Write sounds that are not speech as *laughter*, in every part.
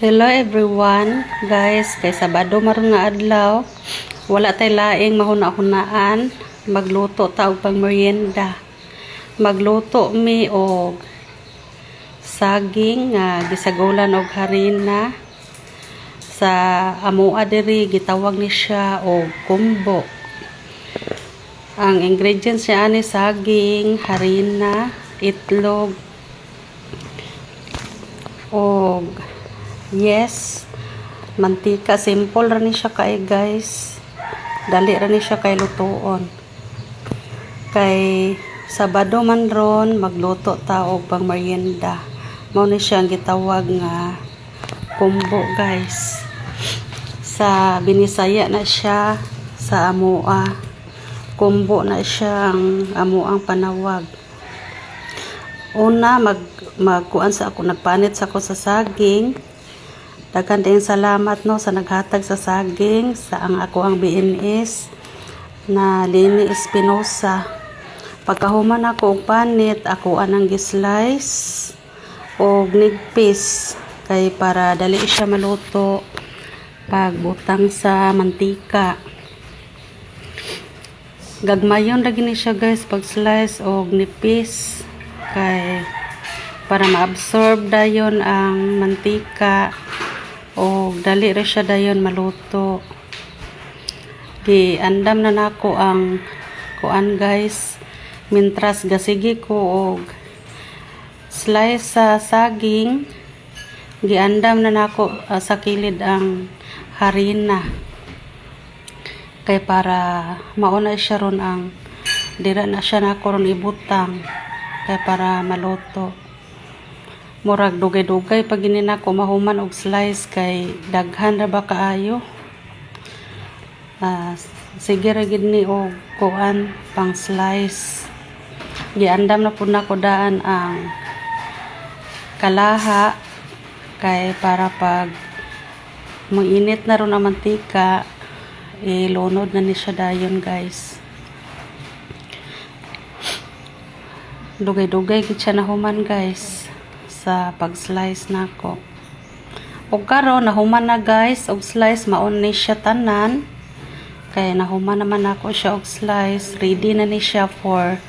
Hello everyone, guys. Kay Sabado maron nga adlaw, wala tay laing mahuna-hunaan, magluto ta og pang merienda. Magluto mi og saging nga gisagulan og harina. Sa amoa diri gitawag ni siya og kumbo. Ang ingredients niya ani saging, harina, itlog, og yes, mantika simple ra ni siya kay guys. Dali ra ni siya kay lutuon. Kay Sabado man ron magluto ta og pang merienda. Mao ni siya ang gitawag nga kumbo guys. Sa Binisaya na siya sa amoa. Kumbo na siya ang amoang panawag. Una, mag, magkuan sa ako, nagpanit sa ako sa saging. Dagan din salamat no sa naghatag sa saging sa ang ako ang BNS na Lini Espinosa. Pagkahuman ako og panit, ako anang gislice og nigpis kay para dali siya maluto pagbutang sa mantika. Gagmayon ra gini siya guys pag slice og nipis kay para ma-absorb dayon ang mantika o dali ra siya dayon maluto. Gi andam na nako ang kuan guys mintras gasigi ko og slice sa saging. Giandam na nako ah, sa kilid ang harina. Kay para mauna siya ron ang dira na siya nako ron ibutang. Kay para maluto murag dugay-dugay pag gini nako mahuman og slice kay daghan ra ba kaayo? Ah, sige ra gid ni og kuan pang slice. Giandam na pud nako daan ang kalaha kay para pag moinit na ron ang mantika ilunod na ni siya dayon guys. Dugay-dugay gid siya nahuman guys sa pag-slice nako. Ug karon nahuman na guys. Og slice maon ni siya tanan. Kay nahuman naman ako siya og slice. Ready na ni siya for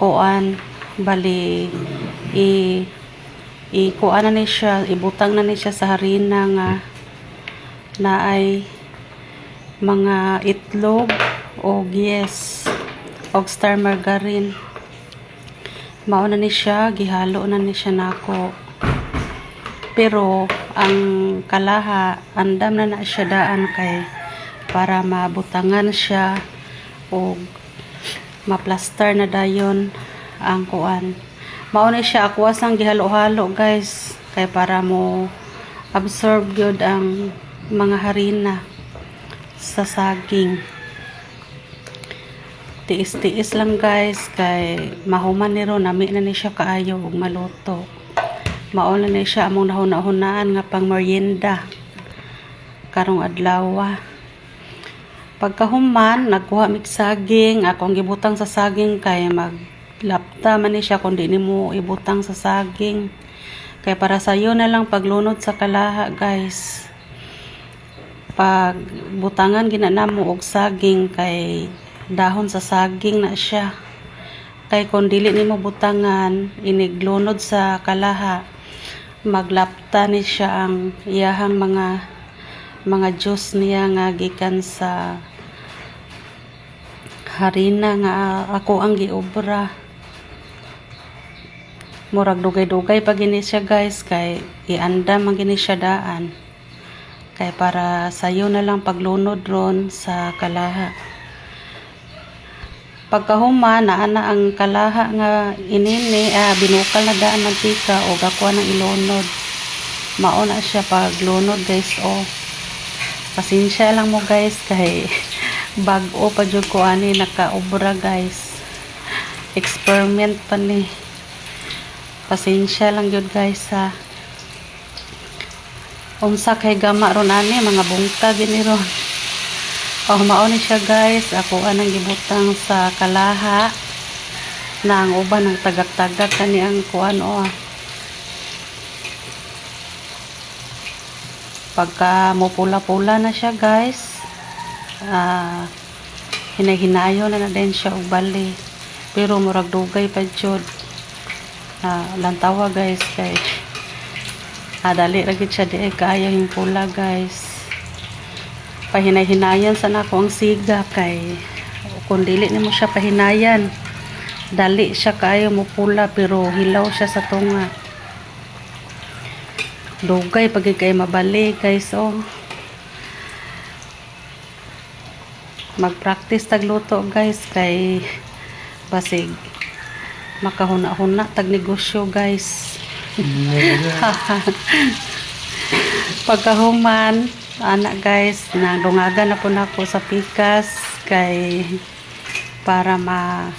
kuan bali i i kuan na ni siya ibutang na ni siya sa harina nga na ay mga itlog o yes og star margarine mao na ni siya gihalo na ni siya nako. Pero ang kalaha andam na na siya daan kay para mabutangan siya o maplastar na dayon ang kuan. Mao na siya ako asang gihalo-halo guys kay para mo absorb gyud ang mga harina sa saging tiis-tiis lang guys. Kay mahuman ni ron nami na ni siya kaayo maluto. Mao na ni siya among nahuna-hunaan nga pang merienda. Karong adlaw pagkahuman nagkuha mig saging. Akong gibutang sa saging kay maglapta man ni siya kun di nimo ibutang sa saging. Kay para sayo na lang paglunod sa kalaha guys. Pag butangan ginanamo og saging kay dahon sa saging na siya. Kay kung dili nimo butangan iniglunod sa kalaha maglapta ni siya ang iyahang mga mga juice niya nga gikan sa harina nga ako ang giobra. Murag dugay-dugay pag gini siya guys kay iandam ang gini siya daan. Kay para sayo na lang paglunod ron sa kalaha pagkahuma naa na ang kalaha nga inini ah, binukal na daan mantika o gakuha ng ilunod. Mao na siya paglunod guys o. Pasensya lang mo guys kay *laughs* bag-o pa jud ko ani nakaobra guys. Experiment pa ni. Pasensya lang jud guys ha. Unsa kay gama ron ani mga bungka gini ron Oh, mao ni siya guys. Ako anang gibutang sa kalaha na ang uban ng tagak-tagak kani ang kuan o. pagka mupula-pula na siya guys ah hinay-hinayo na na din siya og bali pero murag dugay pa jud ah lantawa guys kay ah dali ra gid siya di kaayo yung pula guys pahinay-hinayan sa nako ang siga kay kung dili nimo siya pahinayan dali siya kaayo mo pula pero hilaw siya sa tunga. Dugay pag kay mabali guys oh. Mag-practice tagluto guys kay basig. Makahuna-huna tag negosyo guys. *laughs* Pagkahuman anak guys nadungagan na po na ako sa pikas kay para ma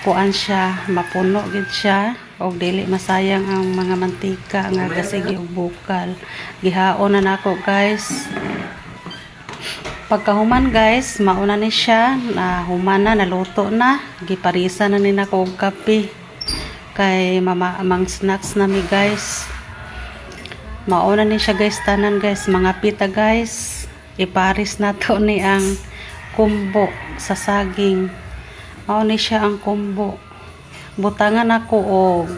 kuan siya mapuno gid siya og dili masayang ang mga mantika nga gasigi og bukal. Gihaon na nako guys. Pagkahuman guys mauna ni siya na human na naluto na giparisa na ni nako og kape. Kay mama amang snacks nami guys mauna ni siya guys. Tanan guys. Mga pita guys. Iparis na to ni ang kumbo sa saging. Mao ni siya ang kumbo. Butangan ako og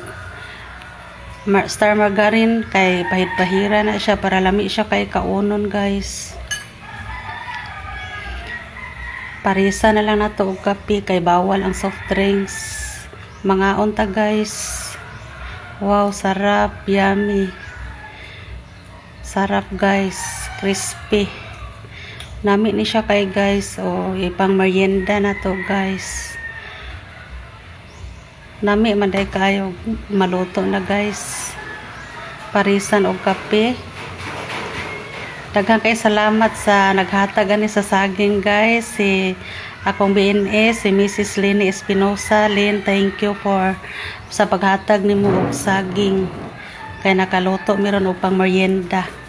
star margarine kay pahit-pahira na siya para lami siya kay kaunon guys. Parisa na lang nato og kape kay bawal ang soft drinks. Mga unta guys. Wow sarap. Yummy sarap guys. Crispy. Nami ni siya kay guys. O ipang merienda na to guys. Nami manday kayo. Maluto na guys. Parisan og kape. Daghang kay salamat sa naghatag ani sa saging guys. Si akong BNS si Mrs. Lini Espinosa. Lin thank you for sa paghatag nimo og saging. Kay nakaluto meron og pang merienda